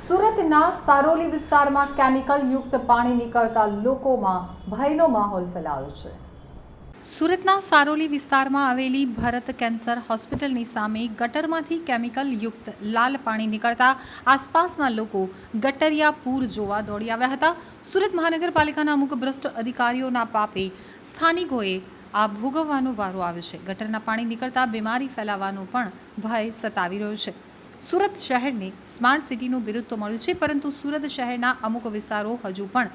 સુરતના સારોલી વિસ્તારમાં કેમિકલ યુક્ત પાણી નીકળતા લોકોમાં ભયનો માહોલ ફેલાયો છે. સુરતના સારોલી વિસ્તારમાં આવેલી ભરત કેન્સર હોસ્પિટલની સામે ગટરમાંથી કેમિકલ યુક્ત લાલ પાણી નીકળતા આસપાસના લોકો ગટરિયા પૂર જોવા દોડી આવ્યા હતા. સુરત મહાનગરપાલિકાના અમુક ભ્રષ્ટ અધિકારીઓના પાપે સ્થાનિકોએ આ ભોગવવાનો વારો આવ્યો છે. ગટરના પાણી નીકળતા બીમારી ફેલાવાનો પણ ભય સતાવી રહ્યો છે. સુરત શહેરને સ્માર્ટ સિટીનું બિરુદ તો મળ્યું છે, પરંતુ સુરત શહેરના અમુક વિસ્તારો હજુ પણ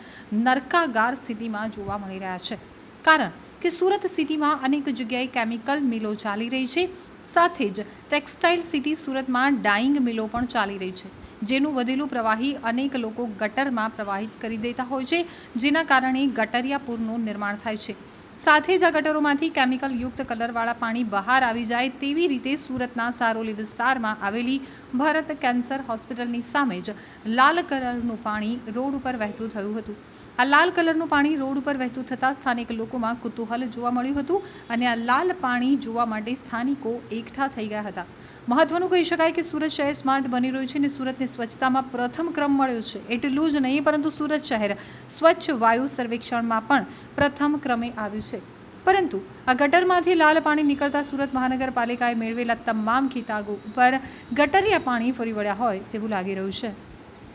નરકાગાર સ્થિતિમાં જોવા મળી રહ્યા છે. કારણ કે સુરત સિટીમાં અનેક જગ્યાએ કેમિકલ મિલો ચાલી રહી છે, સાથે જ ટેક્સટાઇલ સિટી સુરતમાં ડાઇંગ મિલો પણ ચાલી રહી છે, જેનું વધેલું પ્રવાહી અનેક લોકો ગટરમાં પ્રવાહિત કરી દેતા હોય છે, જેના કારણે ગટરિયા પૂરનું નિર્માણ થાય છે. સાથે જ આ ગટરોમાંથી કેમિકલ યુક્ત કલરવાળા પાણી બહાર આવી જાય તેવી રીતે સુરતના સારોલી વિસ્તારમાં આવેલી ભારત કેન્સર હોસ્પિટલની સામે જ લાલ કલરનું પાણી રોડ ઉપર વહેતું થયું હતું. આ લાલ કલરનું પાણી રોડ ઉપર વહેતું થતાં સ્થાનિક લોકોમાં કુતૂહલ જોવા મળ્યું હતું અને આ લાલ પાણી જોવા માટે સ્થાનિકો એકઠા થઈ ગયા હતા. મહત્વનું કહી શકાય કે સુરત શહેર સ્માર્ટ બની રહ્યું છે અને સુરતને સ્વચ્છતામાં પ્રથમ ક્રમ મળ્યો છે. એટલું જ નહીં, પરંતુ સુરત શહેર સ્વચ્છ વાયુ સર્વેક્ષણમાં પણ પ્રથમ ક્રમે આવ્યું છે. પરંતુ આ ગટરમાંથી લાલ પાણી નીકળતા સુરત મહાનગરપાલિકાએ મેળવેલા તમામ ખીતાગો ઉપર ગટરિયા પાણી ફરી વળ્યા હોય તેવું લાગી રહ્યું છે.